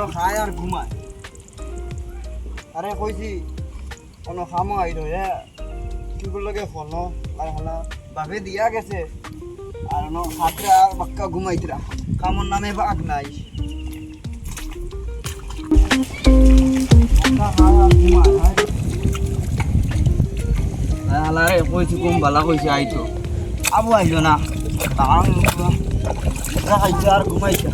বড় খায় আর ঘুমায়। আরে কইছি, কোনো খামো আই রে কি লগে হলো আর হলো। বাবে দিয়া গেছে। আর অন হাতরা আর বাক্কা ঘুমাইতরা কামন নামে বাঘ নাই। আবু আইলো না। তাং আর ঘুমাইছে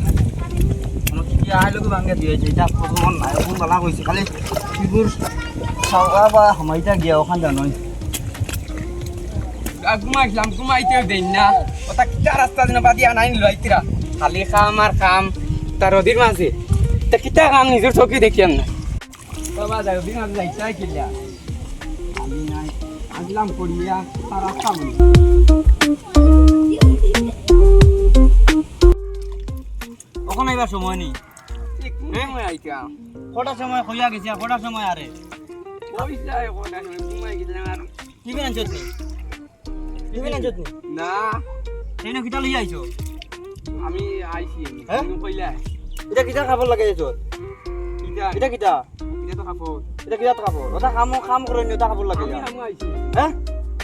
আইলোকে ভাঙে দিয়েছে এটা প্রথম নাই কোন বালা কইছে খালি ফিগুর খাওয়া বা হামাইটা গিয়া ওখান জানোই ঘুমাইছিলাম ঘুমাইতেও দেই না। ওটা কিটা রাস্তা দিন বাদি আনাই নিল আইতিরা। খালি খাম আর খাম তার রদির মাঝে। তা কিটা কাম নিজের চোখে দেখিয়ান না। বাবা যাই রদির মাঝে আমি নাই আসলাম করিয়া তার রাস্তা বলি। ওখানে এবার সময় নেই। কটার সময় হইয়া গেছে কটার সময় আরে? এখন আমি ঘুমাই গেছিলাম আর। টিভি না চতনি টিভি না চতনি না। সেই না কিটা লইয়া আইছো? আমি আইছি হ্যাঁ? তুমি কইলা এটা কিটা খাবার লাগে এসো কিটা এটা কিটা কিটা তো খাব? এটা কিটা খাবার ওটা খাম খাম করে নি ওটা খাবার লাগে। আমি আমি আইছি। হ্যাঁ?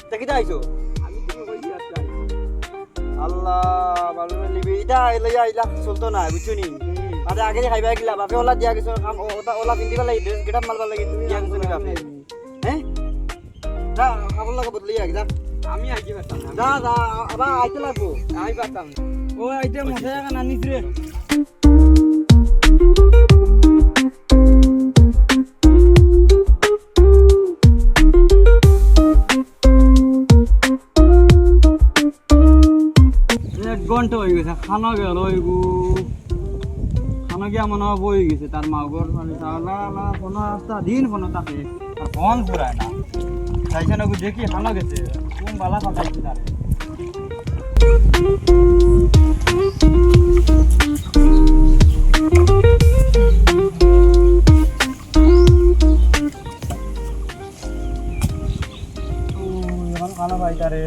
এটা কিটা আইছো? আমি তুমি কইছি আচ্ছা। আল্লাহ ভালো লিবি এটা লইয়া আইলা চলতো না বুঝছ নি? আরে আগে খাইবা গিলা বাপে ওলা দিয়া গেছো কাম ওটা ওলা পিন্দি পেলাই ড্রেস গেটাপ মারবা লাগে দিয়া গেছো নি বাপে। হ্যাঁ যা খাবার লাগে বদলি আগে যা। আমি আইছি পারতাম না যা যা আবার আইতে লাগবো। আমি পারতাম ও আইতে মশা জায়গা নানিস রে এক ঘণ্টা হয়ে গেছে খানা গেল। ওইগু খানা গিয়া মনে হয় বই গেছে, তার মাগর মানে সালা লা কোনো রাস্তা দিন কোনো তাকে আর ফোন ঘুরায় না। চাইছে না দেখি খানা গেছে, কোন বালা পাঠাইছে তারে। ও এখন খানা পাইতারে